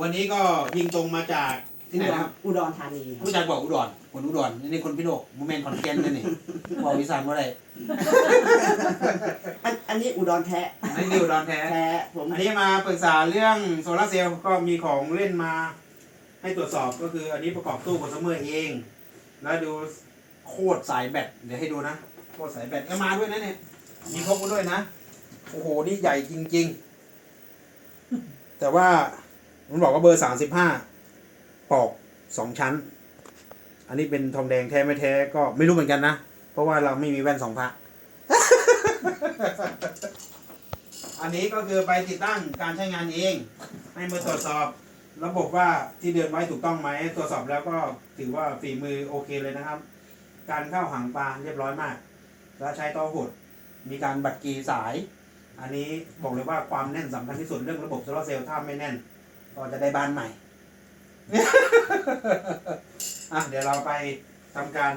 วันนี้ก็ยิงตรงมาจากที่ไหนนะครับอุดรธานีครับผู้ชายบอกอุดรคนอุดรนี่คนพี่โลกโมเมนต์คอนเทนต์นั่นนี่บอกอีสานว่าอะไรอันอันนี้อุดรแท้นี่นี่อุดรแท้แท้ผมอันนี้มาปรึกษาเรื่องโซลาร์เซลล์ก็มีของเล่นมาให้ตรวจสอบก็คืออันนี้ประกอบตู้คอน sumer เอง แล้วดูโคตรสายแบตเดี๋ยวให้ดูนะ โคตรสายแบตก็มาด้วยนะเนี่ยมีพกมาด้วยนะ โอ้โห นี่ใหญ่จริง ๆ แต่ว่า มันบอกว่าเบอร์สามสิบห้าปอกสองชั้น อันนี้เป็นทองแดงแท้ไม่แท้ก็ไม่รู้เหมือนกันนะ เพราะว่าเราไม่มีแว่นสองพระ อันนี้ก็คือไปติดตั้งการใช้งานเอง ให้มาตรวจสอบระบบว่าที่เดินไว้ถูกต้องไหมตรวจสอบแล้วก็ถือว่าฝีมือโอเคเลยนะครับ การเข้าหางปลาเรียบร้อยมาก แล้วใช้ต่อหดมีการบัดกีสาย อันนี้บอกเลยว่าความแน่นสำคัญที่สุดเรื่องระบบโซลาร์เซลล์ถ้าไม่แน่น ก็จะได้บ้านใหม่อะเดี๋ยวเราไปทำการ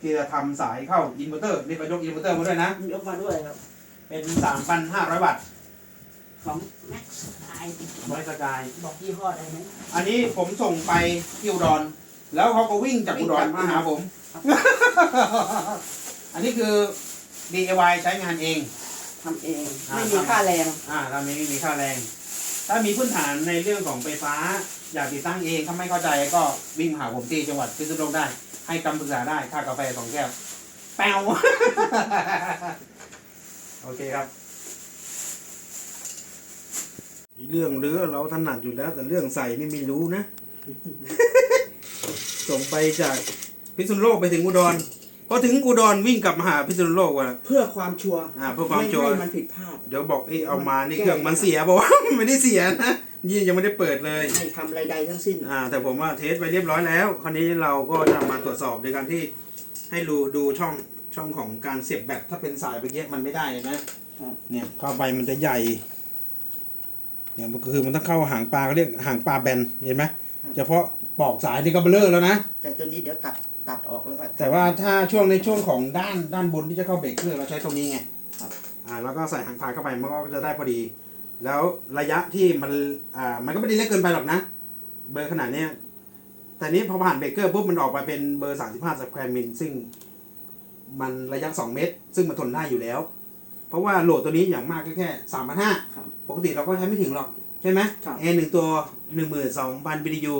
ที่จะทำสายเข้าอินเวอร์เตอร์นี่ก็ยกอินเวอร์เตอร์มาด้วยนะ ยกมาด้วยครับ เป็น3,500บาทของแม็กซ์ไอไม้สกายบอกยี่ห้อได้ไหมอันนี้ผมส่งไปที่อุดร แล้วเขาก็วิ่งจากอุดรมาหาผม อันนี้คือ DIY ใช้งานเองทำเองอ่าไม่มีค่าแรง อ่าทำเองไม่มีค่าแรง ถ้ามีพื้นฐานในเรื่องของไฟฟ้า อยากติดตั้งเองถ้าไม่เข้าใจก็วิ่งมาหาผมที่จังหวัดพิษณุโลกได้ ให้คำปรึกษาได้ค่ากาแฟสองแก้วแปวโอเคครับเรื่องเรือเราถนัดอยู่แล้ว แต่เรื่องใส่นี่ไม่รู้นะ ส่งไปจากพิษณุโลกไปถึงอุดร พอถึงอุดรวิ่งกลับมาหาพิษณุโลกว่ะเพื่อความชัวร์อ่าเพื่อความชัวร์ไให้มันผิดพลาด เดี๋ยวบอกเอ้ยเอามานี่แก้เครื่องมันเสียบอกว่า ไม่ได้เสียนะยี่ยังไม่ได้เปิดเลย ไม่ทำอะไรใดทั้งสิ้น อ่า แต่ผมว่าเทสไปเรียบร้อยแล้ว คราวนี้เราก็จะมาตรวจสอบโดยการที่ให้ดูดูช่องช่องของการเสียบแบตถ้าเป็นสายไปเงี้ยมันไม่ได้นะ ครับ เนี่ยเข้าไปมันจะใหญ่ เนี่ยมันก็คือมันต้องเข้าหางปลาเขาเรียกหางปลาแบนเห็นไหมเฉพาะปอกสายนี่ก็เบลอแล้วนะ แต่ตัวนี้เดี๋ยวตัด ตัดออกแล้วก็แต่ว่าถ้าช่วงในช่วงของด้านด้านบนที่จะเข้าเบรกเครื่องเราใช้ตรงนี้ไงครับอ่าแล้วก็ใส่หางพายเข้าไปมันก็จะได้พอดี แล้วระยะที่มันอ่ามันก็ไม่ได้เล็กเกินไปหรอกนะ เบอร์ขนาดเนี้ยแต่นี้พอผ่านเบรกเกอร์ปุ๊บมันออกมาเป็นเบอร์35สแควร์มิลซึ่งมันระยะ 2 เมตร ซึ่งมันทนได้อยู่แล้ว เพราะว่าโหลดตัวนี้อย่างมากก็แค่3,500ครับปกติเราก็ใช้ไม่ถึงหรอก ใช่ไหมครับแอร์หนึ่งตัว 12,000 BTU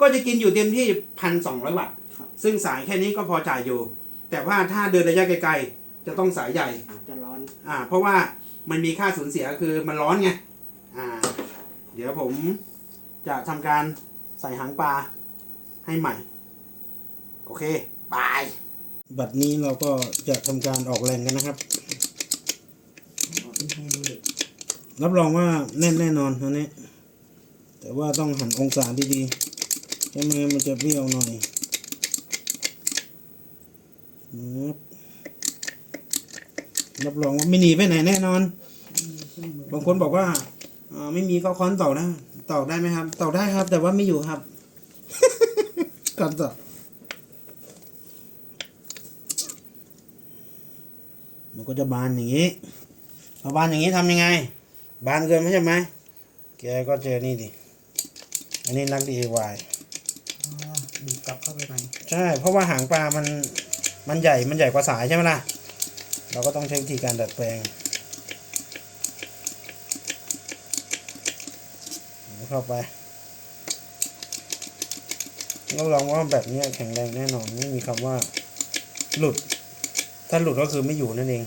ก็จะกินอยู่เต็มที่ 1,200 วัตต์ครับ ซึ่งสายแค่นี้ก็พอจ่ายอยู่ แต่ว่าถ้าเดินระยะไกลๆ จะต้องสายใหญ่อาจจะร้อนอ่าเพราะว่ามันมีค่าสูญเสียคือมันร้อนไงอ่าเดี๋ยวผมจะทำการใส่หางปลาให้ใหม่ โอเคบายบัดนี้เราก็จะทำการออกแรงกันนะครับ รับรองว่าแน่นแน่นอนอันนี้ แต่ว่าต้องหันองศาดีๆไม่งั้นมันจะเบี้ยวหน่อยปึ๊บ รับรองว่าไม่หนีไปไหนแน่นอน บางคนบอกว่าอ่าไม่มีก็ค้อนต่อได้ต่อได้ไหมครับต่อได้ครับ แต่ว่าไม่อยู่ครับค้อนต่อมันก็จะบานอย่างนี้พอบานอย่างนี้ทำยังไง บานเกินไม่ใช่ไหมแกก็เจอนี่ดิอันนี้นัก DIY ดูกลับเข้าไปใหม่ใช่เพราะว่าหางปลามันมันใหญ่มันใหญ่กว่าสายใช่ไหมล่ะ เราก็ต้องใช้วิธีการดัดแปลงเข้าไปเราลองว่าแบบนี้แข็งแรงแน่นอนไม่มีคำว่า หลุด ถ้าหลุดก็คือไม่อยู่นั่นเอง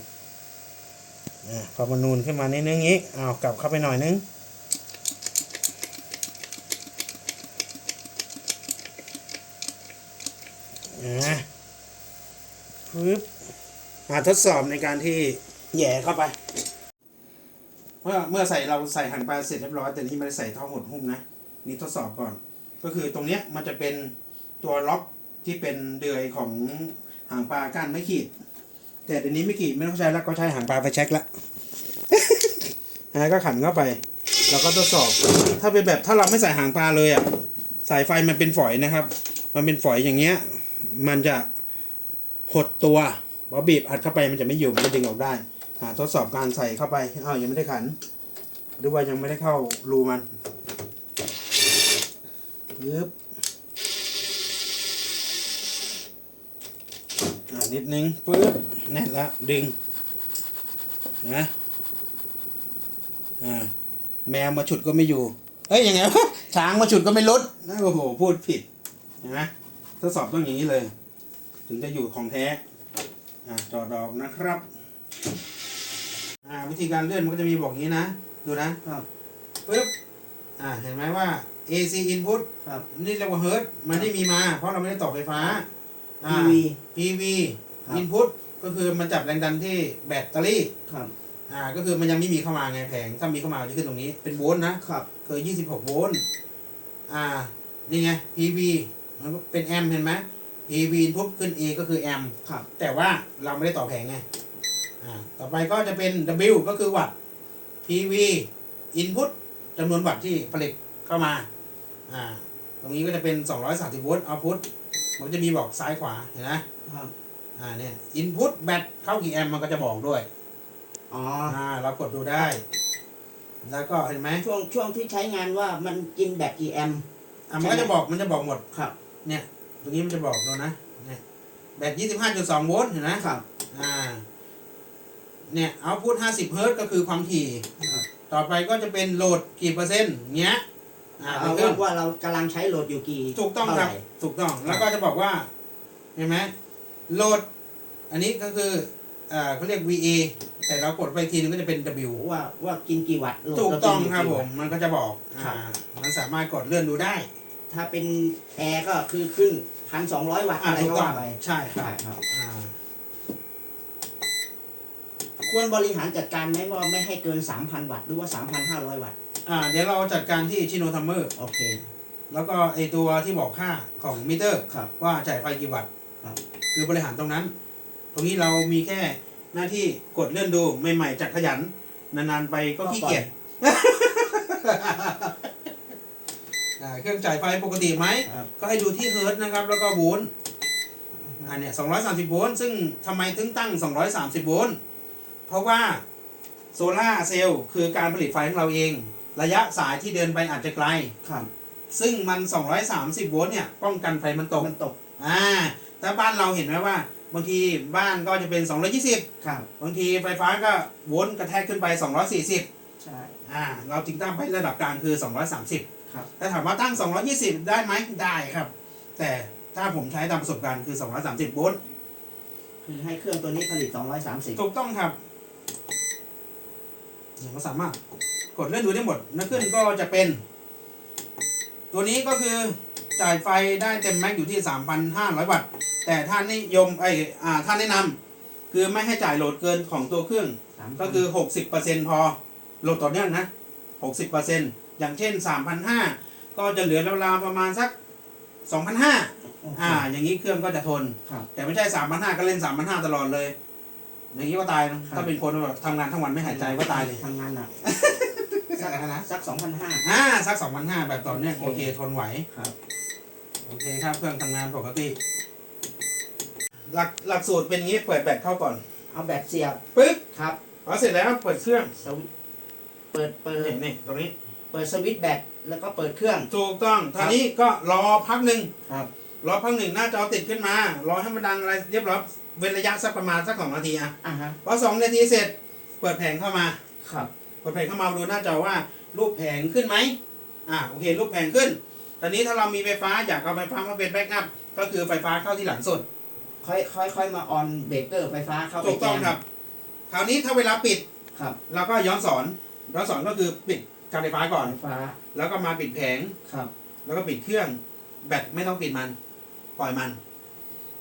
อ่าพอมันนูนขึ้นมานิดนึงอีกอ้าวกลับเข้าไปหน่อยนึง อ่าปึ๊บ มาทดสอบในการที่แย่เข้าไป เมื่อเมื่อใส่เราใส่หางปลาเสร็จเรียบร้อยแต่นี่ไม่ได้ใส่ท่อหดหุ้มนะนี่ทดสอบก่อน ก็คือตรงเนี้ยมันจะเป็นตัวล็อกที่เป็นเดือยของหางปลาก้านไม่ขีด แต่เดี๋ยวนี้ไม่ขีดไม่ต้องใช้แล้วก็ใช้หางปลาไฟแช็กละแล้วก็ขันเข้าไป เราก็ทดสอบ ถ้าเป็นแบบถ้าเราไม่ใส่หางปลาเลยอะสายไฟมันเป็นฝอยนะครับ มันเป็นฝอยอย่างเงี้ย มันจะหดตัว พอบีบอัดเข้าไปมันจะไม่อยู่มันจะดึงออกได้หาทดสอบการใส่เข้าไปอ้าวยังไม่ได้ขัน หรือว่ายังไม่ได้เข้ารูมันปึ๊บอ่านิดนึงปึ๊บแน่นละดึงนะอ่าแมวมาฉุดก็ไม่อยู่เฮ้ยยังไงช้างมาฉุดก็ไม่ลดนะโอ้โหพูดผิดนไหมทดสอบต้องอย่างนี้เลย ถึงจะอยู่ของแท้ อ่าจอดอกนะครับ อ่า วิธีการเลื่อนมันก็จะมีบอกอย่างนี้นะ ดูนะครับปึ๊บ อ่า เห็นไหมว่า AC input ครับ นี่เรียกว่าเฮิร์ตมันไม่มีมา เพราะเราไม่ได้ต่อไฟฟ้า อ่า PV PV ครับ input ก็คือมันจับแรงดันที่แบตเตอรี่ ครับ อ่า ก็คือมันยังไม่มีเข้ามาไงแผง ถ้ามีเข้ามาจะขึ้นตรงนี้ เป็นโวลต์นะ ครับ คือ 26 โวลต์ อ่า นี่ไง PV มันก็เป็นแอมป์เห็นไหม PV input ขึ้น A ก็คือแอมป์ครับ แต่ว่าเราไม่ได้ต่อแผงไงอ่าต่อไปก็จะเป็น W ก็คือวัตต์ PV input จำนวนวัตต์ที่ผลิตเข้ามาอ่าตรงนี้ก็จะเป็น 230โวลต์ output มันก็จะมีบอกซ้ายขวาเห็นไหมครับอ่าเนี่ย input แบตเข้ากี่แอมป์มันก็จะบอกด้วยอ๋ออ่าเรากดดูได้ แล้วก็เห็นไหมช่วงช่วงที่ใช้งานว่ามันกินแบตกี่แอมป์อะมันก็จะบอกมันจะบอกหมดครับ เนี่ย ตรงนี้มันจะบอกเรานะเนี่ยแบต25.2โวลต์เห็นไหมครับ อ่า เนี่ยเอาพุท50เฮิร์ตซ์ก็คือความถี่ครับต่อไปก็จะเป็นโหลดกี่เปอร์เซ็นต์เงี้ย อ่าเอาเป็นเครื่องว่าเรากำลังใช้โหลดอยู่กี่ ถูกต้องครับเท่าไหถูกต้อง แล้วก็จะบอกว่า เห็นไหมโหลด อันนี้ก็คือ อ่าเขาเรียก VA แต่เรากดไปทีนึงก็จะเป็น W ว่าว่ากินกี่วัตต์โหลดถูกต้องเากินครับกี่ผวัตมต์มันก็จะบอกครัอ่าบมันสามารถกดเลื่อนดูได้ ถ้าเป็นแอร์ก็คือขึ้นพันสองร้อยวัตต์อ่าอะไรถูกก็ต้องว่าไปใช่ครัใช่บครับอ่าควรบริหารจัดการไหมว่าไม่ให้เกิน3,000วัตต์หรือว่า3,500วัตต์อ่า เดี๋ยวเราจัดการที่ชิโนทัมเมอร์โอเค แล้วก็ไอตัวที่บอกค่าของมิเตอร์ครับว่าจ่ายไฟกี่วัตต์ครับคือบริหารตรงนั้น ตรงนี้เรามีแค่หน้าที่กดเลื่อนดูใหม่ๆจากขยัน นานๆไปก็ขี้เกียจ อ่าเครื่องจ่ายไฟปกติไหม ครับ ก็ให้ดูที่เฮิร์ตซ์นะครับ แล้วก็โวลต์อันเนี้ย230 โวลต์ ซึ่งทำไมถึงตั้ง 230 โวลต์ เพราะว่าโซล่าร์เซลล์คือการผลิตไฟของเราเอง ระยะสายที่เดินไปอาจจะไกล ครับซึ่งมัน 230 โวลต์เนี่ย ป้องกันไฟมันตก มันตกอ่าถ้าบ้านเราเห็นไหมว่า บางทีบ้านก็จะเป็น 220 ครับ บางทีไฟฟ้าก็โวลต์กระแทกขึ้นไป 240 ใช่ อ่า เราจึงตั้งไประดับกลางคือ 230 ครับถ้าถามว่าตั้ง 220 ได้ไหมได้ครับ แต่ถ้าผมใช้ตามประสบการณ์คือ 230โวลต์คือให้เครื่องตัวนี้ผลิต 230 ถูกต้องครับเนี่ยเราสามารถกดเลื่อนดูได้หมดนักขึ้นก็จะเป็น ตัวนี้ก็คือจ่ายไฟได้เต็มแม็กอยู่ที่ 3,500 วัตต์ แต่ท่านนิยมไออ่าท่านแนะนำคือไม่ให้จ่ายโหลดเกินของตัวเครื่อง ก็คือ 60%พอโหลดต่อเนื่องนะ 60% อย่างเช่น 3,500 ก็จะเหลือราวๆประมาณสัก 2,500โอเคอ่า อย่างนี้เครื่องก็จะทนครับแต่ไม่ใช่ 3,500 ก็เล่น 3,500 ตลอดเลย อย่างนี้ก็ตายนะถ้าเป็นคนแบบทำงานทั้งวันไม่หายใจก็ตายเลยทำงานหนักสักสัก2,500อ่าสัก2,500แบบต่อเนื่องโอเคทนไหวครับโอเคครับเครื่องทำงานปกติ หลักหลักสูตรเป็นอย่างนี้เปิดแบตเข้าก่อน เอาแบตเสียบปึ๊บครับพอเสร็จแล้วเปิดเครื่องสวิตช์เปิดเปิดนี่นี่ตรงนี้ เปิดสวิตช์แบตแล้วก็เปิดเครื่อง ถูกต้องท่านี้ก็รอพักหนึ่งครับ รอพักหนึ่งหน้าจอติดขึ้นมา รอให้มันดังอะไรเรียบร้อยเว้นระยะสักประมาณสักสองนาทีอะอะฮะพอสองนาทีเสร็จเปิดแผงเข้ามา ครับ เปิดแผงเข้ามาดูหน้าจอว่ารูปแผงขึ้นไหมอ่าโอเค รูปแผงขึ้น ตอนนี้ถ้าเรามีไฟฟ้าอยากเอาไฟฟ้ามาเป็นแบ็กอัพก็คือไฟฟ้าเข้าที่หลังสุด ค่อยค่อยค่อยมาออนเบรกเกอร์ไฟฟ้าเข้าไปถูกต้องแจมครับ คราวนี้ถ้าเวลาปิด ครับ เราก็ย้อนสอนย้อนสอนก็คือปิด การไฟฟ้าก่อน ไฟฟ้าแล้วก็มาปิดแผง ครับ แล้วก็ปิดเครื่อง แบตไม่ต้องปิดมัน ปล่อยมัน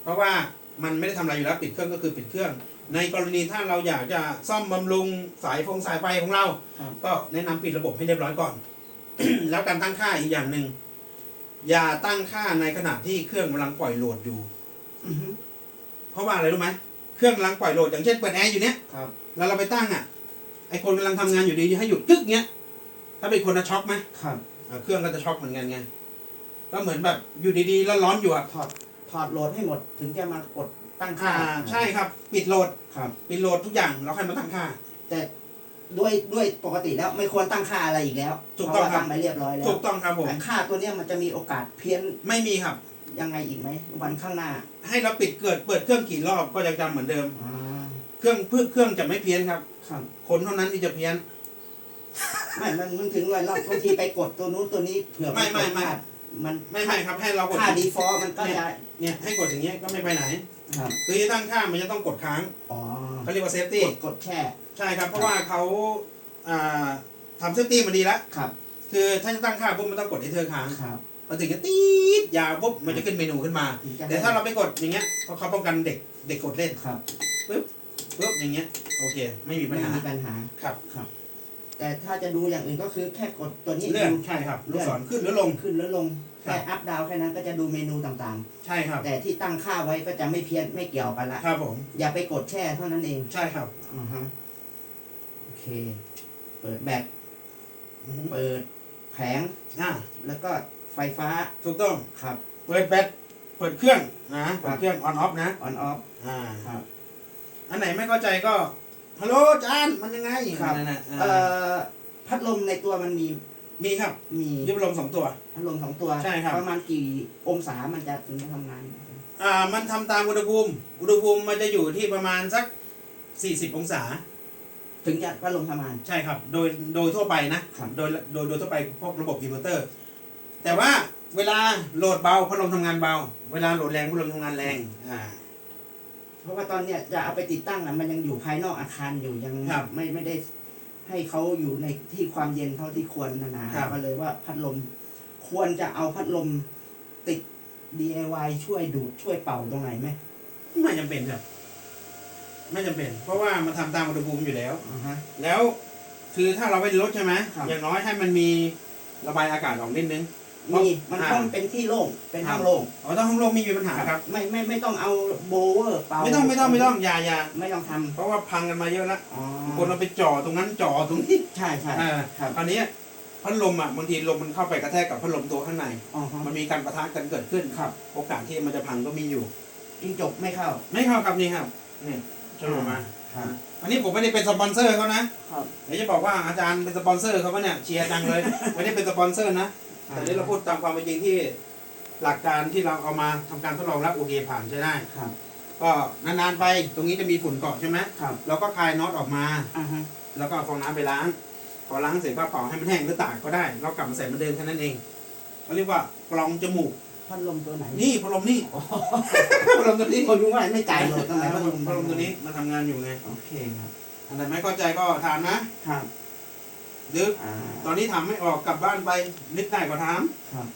เพราะว่ามันไม่ได้ทำอะไรอยู่แล้ว ปิดเครื่องก็คือปิดเครื่อง ในกรณีถ้าเราอยากจะซ่อมบำรุงสายฟงสายไฟของเรา ครับ ก็แนะนำปิดระบบให้เรียบร้อยก่อน แล้วการตั้งค่าอีกอย่างหนึ่งอย่าตั้งค่าในขณะที่เครื่องกำลังปล่อยโหลดอยู่ อือฮึเพราะว่าอะไรรู้ไหมเครื่องกำลังปล่อยโหลดอย่างเช่นเปิดแอร์อยู่เนี้ยครับ แล้วเราไปตั้งอะไอคนกำลังทำงานอยู่ดีให้หยุดกึกเงี้ย ถ้าเป็นคนจะช็อกไหมครับอ่าเครื่องก็จะช็อกเหมือนกันไง ก็เหมือนแบบอยู่ดีๆ แล้วร้อนอยู่อะถอดถอดโหลดให้หมดถึงจะมากดตั้งค่าอ่า ใช่ครับ ปิดโหลดครับ ปิดโหลดทุกอย่างแล้วค่อยมาตั้งค่า แต่ด้วยด้วยปกติแล้วไม่ควรตั้งค่าอะไรอีกแล้วถูกต้องเพาะว่าครับตั้งไปเรียบร้อยแล้วถูกต้องครับผมแต่ค่าตัวเนี้ยมันจะมีโอกาสเพี้ยนไม่มีครับ ยังไงอีกไหมวันข้างหน้า ให้เราปิดเกิดเปิดเครื่องกี่รอบก็ยังจำเหมือนเดิมอ่าเครื่องเพื่อเครื่องจะไม่เพี้ยนครับครับคนเท่านั้นที่จะเพี้ยน ไม่มันมันถึงเวลาบางทีไปกดตัวนู้นตัวนี้เผื่อไม่ไม่ไม่กดพลาดมันไม่ไม่ครับให้เรากดค่าดีฟอลมันก็จะเนี่ยให้กดอย่างเงี้ยก็ไม่ไปไหนครับคือที่ตั้งค่ามันจะต้องกดค้างอ๋อเขาเรียกว่าเซฟตี้กดกดแช่ใช่ครับ เพราะว่าเขาอ่าทำเซฟตี้มาดีแล้วครับ คือถ้าจะตั้งค่าปุ๊บมันต้องกดให้เธอค้างครับพอถึงจะตีดยาวปุ๊บมันจะขึ้นเมนูขึ้นมาถึงจะแต่ถ้าเราไปกดอย่างเงี้ยเพราะเขาป้องกันเด็กเด็กกดเล่นครับปุ๊บอย่างเงี้ยโอเค ไม่มีปัญไม่หามีปัญหาครับ แต่ถ้าจะดูอย่างอื่นก็คือแค่กดตัวนี้เลื่อนดูใช่ครับเลื่ลูอกนศรขึ้นหรือลง ขึ้นแล้วลงครัแค่บ อัพดาวแค่นั้นก็จะดูเมนูต่างใช่ครับ ๆ แต่ที่ตั้งค่าไว้ก็จะไม่เพี้ยนไม่เกี่ยวกันละ ครับผม อย่าไปกดแช่เท่านั้นเองใช่ครับอ่าฮะโอเค เปิดแบตอือฮึเปิดแผงอ่าแล้วก็ไฟฟ้าถูกต้อง ครับ เปิดแบตเปิดเครื่องนะ เปิดเครื่องออนออฟนะออนออฟอ่า ครับ อันไหนไม่เข้าใจก็ ฮัลโหลอาจานมันยังไงครับ นั่นน่ะเอ่อ่าอพัดลมในตัวมันมีมีครับมียิบลมสองตัว พัดลมสองตัวใช่ครับ ประมาณกี่องศามันจะถึงจะทำงาน อ่ามันทำตามอุณหภูมิ อุณหภูมิมันจะอยู่ที่ประมาณสัก 40 องศา ถึงจะพัดลมทำงาน ใช่ครับ โดยโดยทั่วไปนะครับ โดยโดยโดยทั่วไปพวกระบบอินเวอร์เตอร์ แต่ว่าเวลาโหลดเบาพัดลมทำงานเบา เวลาโหลดแรงพัดลมทำงานแรง อ่า เพราะว่าตอนเนี้ยจะเอาไปติดตั้งนะมันยังอยู่ภายนอกอาคารอยู่ยังครับไม่ไม่ได้ให้เขาอยู่ในที่ความเย็นเท่าที่ควรนะนะครับ ก็เลยว่าพัดลมควรจะเอาพัดลมติด DIY ช่วยดูดช่วยเป่าตรงไหนไหมไม่จำเป็นครับไม่จำเป็น เพราะว่ามันทำตามอุณหภูมิอยู่แล้ว อ่าฮะ แล้วคือถ้าเราไปลดใช่ไหมครับ อย่างน้อยให้มันมีระบายอากาศออกนิดนึง มีมันอ่าต้องเป็นที่โล่งเป็นห้องครับโล่งอ๋อถ้าห้องโล่งไมมีปัญหาครับ ไม่ไม่ไม่ต้องเอาโบเวอร์เป่าไม่ต้องไม่ต้องไม่ต้องอย่าอย่าไม่ต้องทเพราะว่าพังกันมาเยอะแล้วำอ๋อคนเราไปจ่อตรงนั้นจ่อตรงนี้ใช่ใช่อ่าครับคราวนี้พัดลมอะบางทีลมมันเข้าไปกระแทกกับพัดลมตัวข้างในอ๋อฮะมันมีการประทะกันเกิดขึ้นครับ โอกาสที่มันจะพังก็มีอยู่จิ้งจกไม่เข้า ไม่เข้าครับนี่ครับนี่ชมมาครับอันนี้ผมไม่ได้เป็นสปอนเซอร์เขานะครับเดี๋ยวจะบอกว่าอาจารย์เป็นสปอนเซอร์เขาปะเนี่ยเชียร์จังเลยไม่ได้เป็นสปอนเซอร์นะ แต่นี่เราพูดตามความเป็นจริงที่หลักการที่เราเอามาทำการทดลองแล้วโอเคผ่านใช้ได้ครับ ก็นานๆไปตรงนี้จะมีฝุ่นเกาะใช่ไหมครับเราก็คลายน็อตออกมาอ่าฮะแล้วก็เอาฟองน้ำไปล้างพอล้างเสร็จก็เป่าให้มันแห้งหรือตากก็ได้ เรากลับมาใส่เหมือนเดิมแค่นั้นเองเขาเรียกว่ากรองจมูกพัดลมตัวไหน นี่พัดลมนี่พัดลมตัวนี้คนรู้ว่าไม่จ่ายโหลดตรงไหนพัพัดดลลมมพัดลมตัวนี้มันทำงานอยู่ไงโอเคครับอันไหนไม่เข้าใจก็ถามนะครับ หรืออ่าตอนนี้ถามไม่ออกกลับบ้านไปนึกได้ก็ถาม ครับ